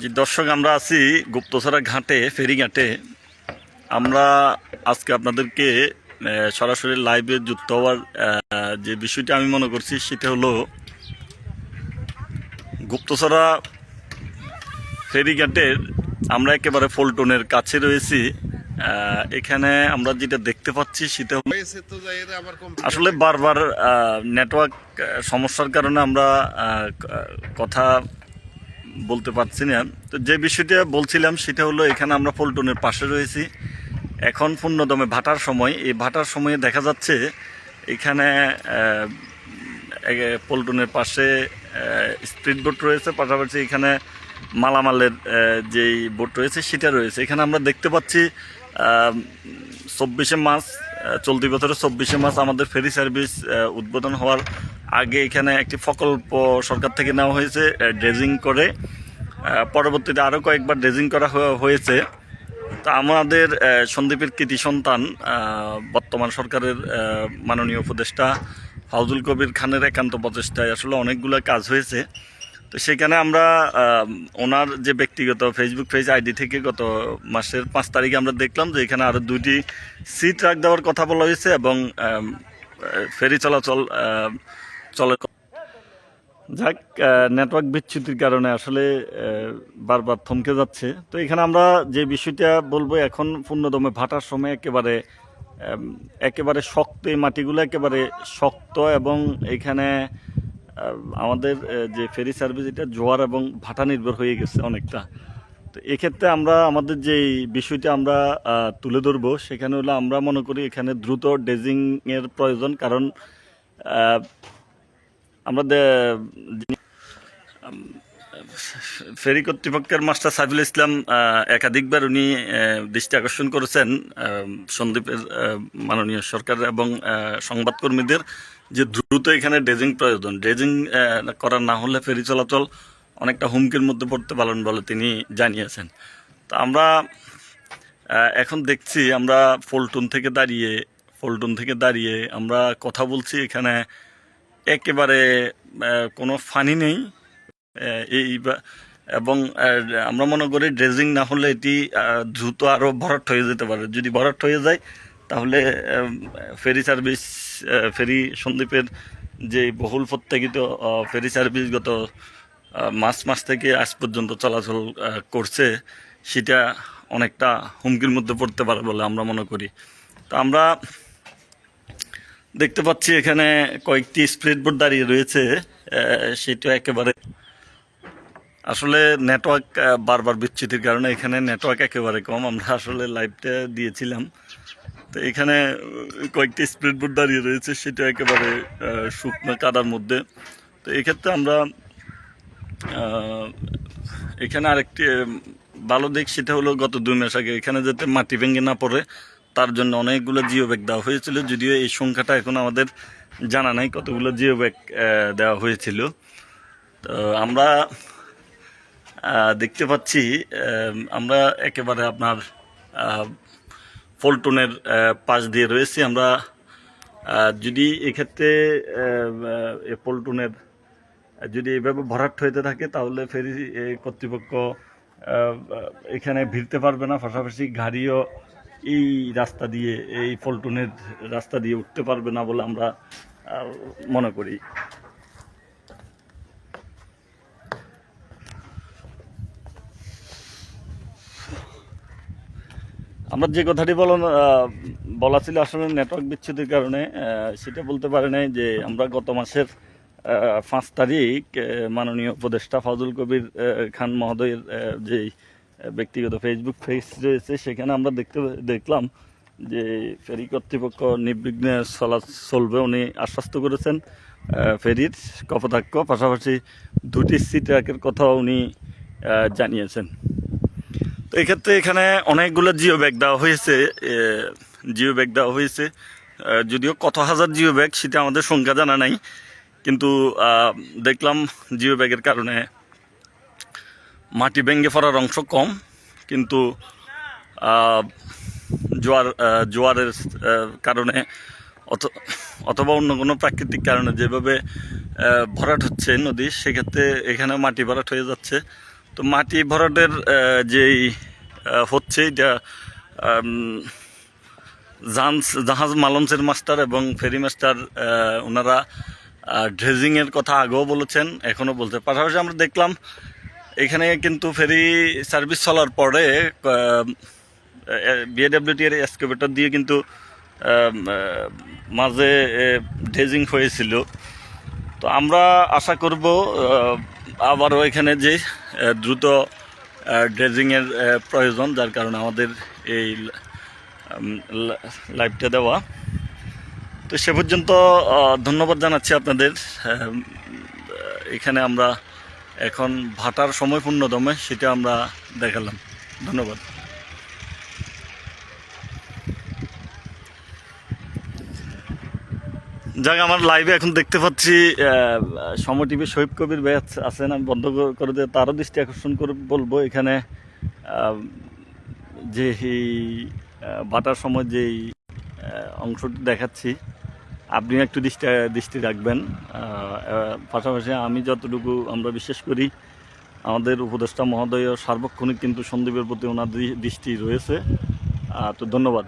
জি, দর্শক, আমরা আছি গুপ্তছড়া ঘাটে, ফেরিঘাটে। আমরা আজকে আপনাদেরকে সরাসরি লাইভে যুক্ত হওয়ার যে বিষয়টা আমি মনে করছি, সেটা হলো গুপ্তছড়া ফেরিঘাটের, আমরা একেবারে ফলটনের কাছে রয়েছি। এখানে আমরা যেটা দেখতে পাচ্ছি সেটা আসলে বারবার নেটওয়ার্ক সমস্যার কারণে আমরা কথা বলতে পারছি না। তো যে বিষয়টা বলছিলাম সেটা হলো এখানে আমরা পল্টনের পাশে রয়েছি। এখন পূর্ণদমে ভাটার সময়। এই ভাটার সময়ে দেখা যাচ্ছে এখানে পল্টনের পাশে স্পিড বোট রয়েছে। পাশাপাশি এখানে মালামালের যেই বোট রয়েছে সেটা রয়েছে। এখানে আমরা দেখতে পাচ্ছি চব্বিশে আহ, চলতি বছরের চব্বিশে মাস আমাদের ফেরি সার্ভিস উদ্বোধন হওয়ার আগে এখানে একটি প্রকল্প সরকার থেকে নেওয়া হয়েছে ড্রেজিং করে। পরবর্তীতে আরও কয়েকবার ড্রেজিং করা হয়ে- হয়েছে। তা আমাদের সন্দীপের কৃতি সন্তান বর্তমান সরকারের মাননীয় উপদেষ্টা ফাউজুল কবির খানের একান্ত প্রচেষ্টায় আসলে অনেকগুলো কাজ হয়েছে। তো সেখানে আমরা ওনার যে ব্যক্তিগত ফেসবুক পেজ আইডি থেকে গত মাসের পাঁচ তারিখে আমরা দেখলাম যে এখানে আরও দুইটি সিট রাখ দেওয়ার কথা বলা হয়েছে এবং ফেরি চলাচল চলে। যাক নেটওয়ার্ক বিচ্যুতির কারণে আসলে বারবার থমকে যাচ্ছে। তো এখানে আমরা যে বিষয়টা বলব, এখন পূর্ণদমে ভাটার সময় একেবারে একেবারে শক্ত এই মাটিগুলো একেবারে শক্ত এবং এখানে আমাদের যে ফেরি সার্ভিস, এটা জোয়ার এবং ভাটা নির্ভর হয়ে গেছে অনেকটা। তো এক্ষেত্রে আমরা, আমাদের যে বিষয়টা আমরা তুলে ধরবো, সেখানে হলো আমরা মনে করি এখানে দ্রুত ডেজিংয়ের প্রয়োজন, কারণ আমরা ফেরি কর্তৃপক্ষের মাস্টার সাইফুল ইসলাম একাধিকবার উনি দৃষ্টি আকর্ষণ করেছেন সন্দীপের মাননীয় সরকার এবং সংবাদকর্মীদের যে দ্রুত এখানে ড্রেজিং প্রয়োজন। ড্রেজিং করা না হলে ফেরি চলাচল অনেকটা হুমকির মধ্যে পড়তে পারেন বলে তিনি জানিয়েছেন। তো আমরা এখন দেখছি আমরা ফলটুন থেকে দাঁড়িয়ে, ফলটুন থেকে দাঁড়িয়ে আমরা কথা বলছি এখানে। একেবারে কোনো ফানি নেই। এই এবং আমরা মনে করি ড্রেজিং না হলে এটি দ্রুত আরও ভরাট হয়ে যেতে পারে। যদি ভরাট হয়ে যায়, তাহলে ফেরি সার্ভিস ফেরি সন্দ্বীপের যে বহুল প্রত্যাগিত ফেরি সার্ভিস গত মার্চ মাস থেকে আজ পর্যন্ত চলাচল করছে, সেটা অনেকটা হুমকির মধ্যে পড়তে পারে বলে আমরা মনে করি। তো আমরা দেখতে পাচ্ছি এখানে কয়েকটি স্প্রেড বোর্ড দাঁড়িয়ে রয়েছে সেটা একেবারে আসলে নেটওয়ার্ক বারবার বিচ্যুতির কারণে এখানে নেটওয়ার্ক একেবারে কম। আমরা আসলে লাইভটা দিয়েছিলাম। তো এখানে কয়েকটি স্প্রেড বোর্ড দাঁড়িয়ে রয়েছে, সেটা একেবারে শুকনো কাদার মধ্যে। তো এক্ষেত্রে আমরা এখানে আরেকটি ভালো দিক সেটা হলো গত দুই মাস আগে এখানে যাতে মাটি ভেঙে না পড়ে, তার জন্য অনেকগুলো জিও ব্যাগ দেওয়া হয়েছিল। যদিও এই সংখ্যাটা এখন আমাদের জানা নাই কতগুলো জিও ব্যাগ দেওয়া হয়েছিল। তো আমরা দেখতে পাচ্ছি আমরা একেবারে আপনার ফলটনের পাশ দিয়ে রয়েছি। আমরা যদি এক্ষেত্রে এ পল্টনের যদি এভাবে ভরাট হইতে থাকে, তাহলে ফেরি কর্তৃপক্ষ এখানে ভিড়তে পারবে না। পাশাপাশি গাড়িও এই রাস্তা দিয়ে, এই পল্টনের রাস্তা দিয়ে উঠতে পারবে না বলে আমরা মনে করি। আমরা যে কথাটি বলো বলা ছিল আসলে নেটওয়ার্ক বিচ্ছেদের কারণে সেটা বলতে পারে নাই যে আমরা গত মাসের পাঁচ তারিখ মাননীয় উপদেষ্টা ফজল কবির খান মহোদয়ের যে ব্যক্তিগত ফেসবুক পেজ রয়েছে, সেখানে আমরা দেখতে, দেখলাম যে ফেরি কর্তৃপক্ষ নির্বিঘ্নে চলা, চলবে। উনি আশ্বস্ত করেছেন ফেরির কপোতাক্ষ, পাশাপাশি দুটি সিট ট্র্যাকের কথাও উনি জানিয়েছেন। এক্ষেত্রে এখানে অনেকগুলো জিও ব্যাগ দেওয়া হয়েছে জিও ব্যাগ দেওয়া হয়েছে। যদিও কত হাজার জিও ব্যাগ সেটা আমাদের সংখ্যা জানা নাই, কিন্তু দেখলাম জিও ব্যাগের কারণে মাটি ভেঙে পড়ার অংশ কম, কিন্তু জোয়ার জোয়ারের কারণে অথ- অথবা অন্য কোনো প্রাকৃতিক কারণে যেভাবে ভরাট হচ্ছে নদী, সেক্ষেত্রে এখানে মাটি ভরাট হয়ে যাচ্ছে। তো মাটি ভরাটের যেই হচ্ছে এটা জাহাজ জাহাজ মালঞ্চের মাস্টার এবং ফেরি মাস্টার ওনারা ড্রেজিংয়ের কথা আগেও বলেছেন এখনও বলতে পাশাপাশি আমরা দেখলাম, এখানে কিন্তু ফেরি সার্ভিস চলার পরে বিএডব্লিউটি এর এক্সকেভেটর দিয়ে কিন্তু মাঝে ড্রেজিং হয়েছিল। তো আমরা আশা করব আবারও এখানে যে দ্রুত ড্রেজিংয়ের প্রয়োজন, যার কারণে আমাদের এই লাইভটা দেওয়া। তো সে পর্যন্ত ধন্যবাদ জানাচ্ছি আপনাদের। এখানে আমরা এখন ভাটার সময় পূর্ণদমে সেটা আমরা দেখালাম। ধন্যবাদ। যাক, আমার লাইভে এখন দেখতে পাচ্ছি সময় টিভি শহীদ কবির ব্যাচ আছেন। আমি বন্ধ কর- দিয়ে তারও দৃষ্টি আকর্ষণ করে বলব এখানে যে এই ভাটার সময় যেই অংশটি দেখাচ্ছি, আপনি একটু দৃষ্টি দৃষ্টি রাখবেন। পাশাপাশি আমি যতটুকু আমরা বিশ্বাস করি, আমাদের উপদেষ্টা মহোদয় সার্বক্ষণিক কিন্তু সন্দীপের প্রতি ওনার দৃষ্টি রয়েছে। তো ধন্যবাদ।